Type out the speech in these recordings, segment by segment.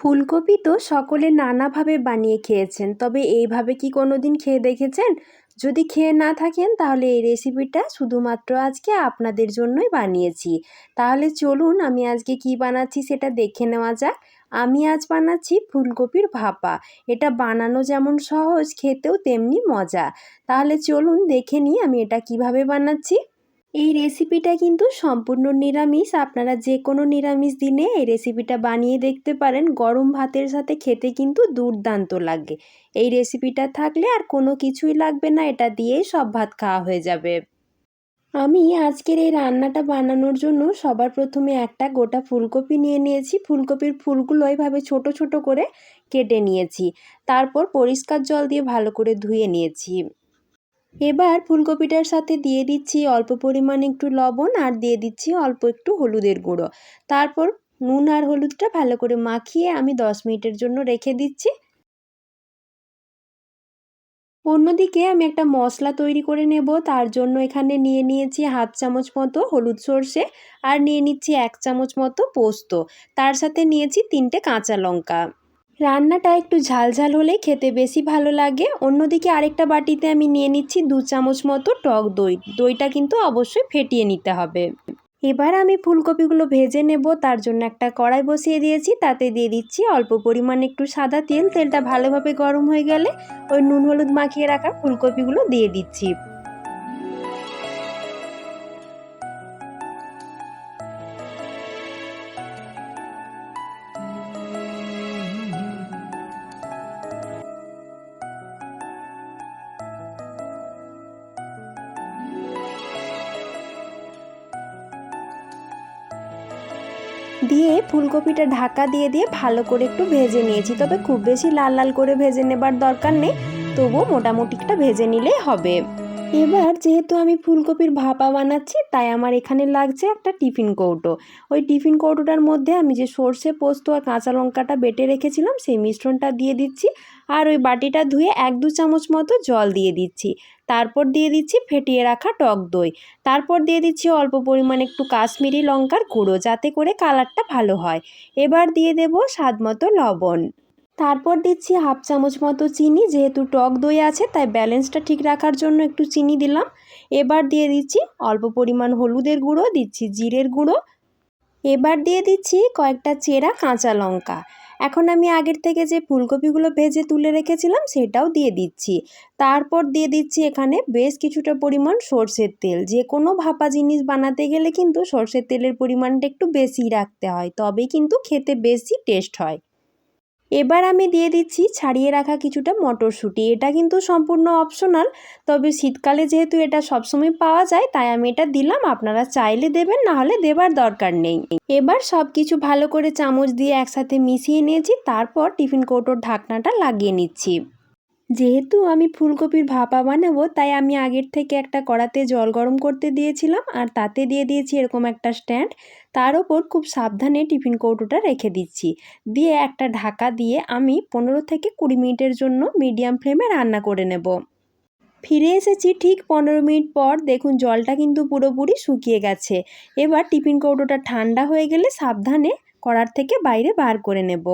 ফুলকপি তো সকলে নানাভাবে বানিয়ে খেয়েছেন, তবে এইভাবে কি কোনো দিন খেয়ে দেখেছেন? যদি খেয়ে না থাকেন, তাহলে এই রেসিপিটা শুধুমাত্র আজকে আপনাদের জন্যই বানিয়েছি। তাহলে চলুন, আমি আজকে কি বানাচ্ছি সেটা দেখে নেওয়া যাক। আমি আজ বানাচ্ছি ফুলকপির ভাপা। এটা বানানো যেমন সহজ, খেতেও তেমনি মজা। তাহলে চলুন দেখে নিই আমি এটা কীভাবে বানাচ্ছি। এই রেসিপিটা কিন্তু সম্পূর্ণ নিরামিষ। আপনারা যে কোনো নিরামিষ দিনে এই রেসিপিটা বানিয়ে দেখতে পারেন। গরম ভাতের সাথে খেতে কিন্তু দুর্দান্ত লাগে। এই রেসিপিটা থাকলে আর কোনো কিছুই লাগবে না, এটা দিয়েই সব ভাত খাওয়া হয়ে যাবে। আমি আজকের এই রান্নাটা বানানোর জন্য সবার প্রথমে একটা গোটা ফুলকপি নিয়ে নিয়েছি। ফুলকপির ফুলগুলো এইভাবে ছোট ছোট করে কেটে নিয়েছি। তারপর পরিষ্কার জল দিয়ে ভালো করে ধুয়ে নিয়েছি। এবার ফুলকপিটার সাথে দিয়ে দিচ্ছি অল্প পরিমাণে একটু লবণ আর দিয়ে দিচ্ছি অল্প একটু হলুদের গুঁড়ো। তারপর নুন আর হলুদটা ভালো করে মাখিয়ে আমি দশ মিনিটের জন্য রেখে দিচ্ছি। অন্যদিকে আমি একটা মশলা তৈরি করে নেব, তার জন্য এখানে নিয়ে নিয়েছি হাফ চামচ মতো হলুদ সর্ষে আর নিয়ে নিচ্ছি এক চামচ মতো পোস্ত। তার সাথে নিয়েছি তিনটে কাঁচা লঙ্কা। রান্নাটা একটু ঝালঝাল হলেই খেতে বেশি ভালো লাগে। অন্যদিকে আরেকটা বাটিতে আমি নিয়ে নিচ্ছি দু চামচ মতো টক দই। দইটা কিন্তু অবশ্যই ফেটিয়ে নিতে হবে। এবার আমি ফুলকপিগুলো ভেজে নেব। তার জন্য একটা কড়াই বসিয়ে দিয়েছি। তাতে দিয়ে দিচ্ছি অল্প পরিমাণে একটু সাদা তেল। তেলটা ভালোভাবে গরম হয়ে গেলে ওই নুন হলুদ মাখিয়ে রাখা ফুলকপিগুলো দিয়ে দিচ্ছি। দিয়ে ফুলকপিটা ঢাকা দিয়ে দিয়ে ভালো করে একটু ভেজে নিয়েছি। তবে খুব বেশি লাল লাল করে ভেজে নেবার দরকার নেই, তবুও মোটামুটি একটা ভেজে নিলেই হবে। এবার যেহেতু আমি ফুলকপির ভাপা বানাচ্ছি, তাই আমার এখানে লাগছে একটা টিফিন কৌটো। ওই টিফিন কৌটোটার মধ্যে আমি যে সর্ষে, পোস্ত আর কাঁচা লঙ্কাটা বেটে রেখেছিলাম, সেই মিশ্রণটা দিয়ে দিচ্ছি। আর ওই বাটিটা ধুয়ে এক দু চামচ মতো জল দিয়ে দিচ্ছি। তারপর দিয়ে দিচ্ছি ফেটিয়ে রাখা টক দই। তারপর দিয়ে দিচ্ছি অল্প পরিমাণে একটু কাশ্মীরি লঙ্কার গুঁড়ো, যাতে করে কালারটা ভালো হয়। এবার দিয়ে দেব স্বাদ মতো লবণ। তারপর দিচ্ছি হাফ চামচ মতো চিনি, যেহেতু টক দই আছে, তাই ব্যালেন্সটা ঠিক রাখার জন্য একটু চিনি দিলাম। এবার দিয়ে দিচ্ছি অল্প পরিমাণ হলুদের গুঁড়ো, দিচ্ছি জিরের গুঁড়ো। এবার দিয়ে দিচ্ছি কয়েকটা চেরা কাঁচা লঙ্কা। এখন আমি আগের থেকে যে ফুলকপিগুলো ভেজে তুলে রেখেছিলাম, সেটাও দিয়ে দিচ্ছি। তারপর দিয়ে দিচ্ছি এখানে বেশ কিছুটা পরিমাণ সর্ষের তেল। যে কোনো ভাপা জিনিস বানাতে গেলে কিন্তু সর্ষের তেলের পরিমাণটা একটু বেশি রাখতে হয়, তবেই কিন্তু খেতে বেশি টেস্ট হয়। এবার আমি দিয়ে দিচ্ছি ছাড়িয়ে রাখা কিছুটা মটরশুঁটি। এটা কিন্তু সম্পূর্ণ অপশনাল তবে শীতকালে যেহেতু এটা সবসময় পাওয়া যায়, তাই আমি এটা দিলাম। আপনারা চাইলে দেবেন, না হলে দেবার দরকার নেই। এবার সব কিছু ভালো করে চামচ দিয়ে একসাথে মিশিয়ে নিয়েছি, তারপর টিফিন কৌটোর ঢাকনাটা লাগিয়ে নিচ্ছি। যেহেতু আমি ফুলকপির ভাপা বানাবো, তাই আমি আগের থেকে একটা কড়াতে জল গরম করতে দিয়েছিলাম আর তাতে দিয়ে দিয়েছি এরকম একটা স্ট্যান্ড। তার ওপর খুব সাবধানে টিফিন কৌটোটা রেখে দিচ্ছি। দিয়ে একটা ঢাকা দিয়ে আমি পনেরো থেকে কুড়ি মিনিটের জন্য মিডিয়াম ফ্লেমে রান্না করে নেব। ফিরে এসেছি ঠিক পনেরো মিনিট পর, দেখুন জলটা কিন্তু পুরোপুরি শুকিয়ে গেছে। এবার টিফিন কৌটোটা ঠান্ডা হয়ে গেলে সাবধানে কড়ার থেকে বাইরে বার করে নেব।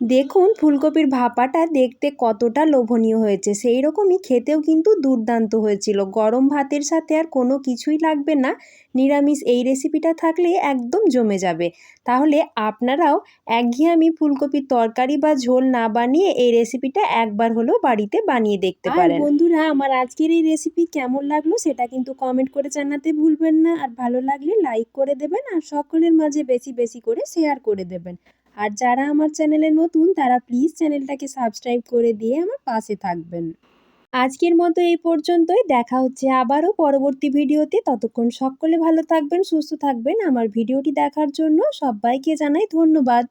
দেখুন ফুলকপির ভাপাটা দেখতে কতটা লোভনীয় হয়েছে। সেই রকমই খেতেও কিন্তু দুর্দান্ত হয়েছিল। গরম ভাতের সাথে আর কোনো কিছুই লাগবে না। নিরামিষ এই রেসিপিটা থাকলে একদম জমে যাবে। তাহলে আপনারাও একঘেয়ামি ফুলকপির তরকারি বা ঝোল না বানিয়ে এই রেসিপিটা একবার হলেও বাড়িতে বানিয়ে দেখতে পারেন। বন্ধুরা আমার আজকের এই রেসিপি কেমন লাগল সেটা কিন্তু কমেন্ট করে জানাতে ভুলবেন না। আর ভালো লাগলে লাইক করে দেবেন আর সকলের মাঝে বেশি বেশি করে শেয়ার করে দেবেন। আর যারা আমার চ্যানেলে নতুন, তারা প্লিজ চ্যানেলটাকে সাবস্ক্রাইব করে দিয়ে আমার পাশে থাকবেন। আজকের মতো এই পর্যন্তই। দেখা হচ্ছে আবারও পরবর্তী ভিডিওতে। ততক্ষণ সকলে ভালো থাকবেন, সুস্থ থাকবেন। আমার ভিডিওটি দেখার জন্য সবাইকে জানাই ধন্যবাদ।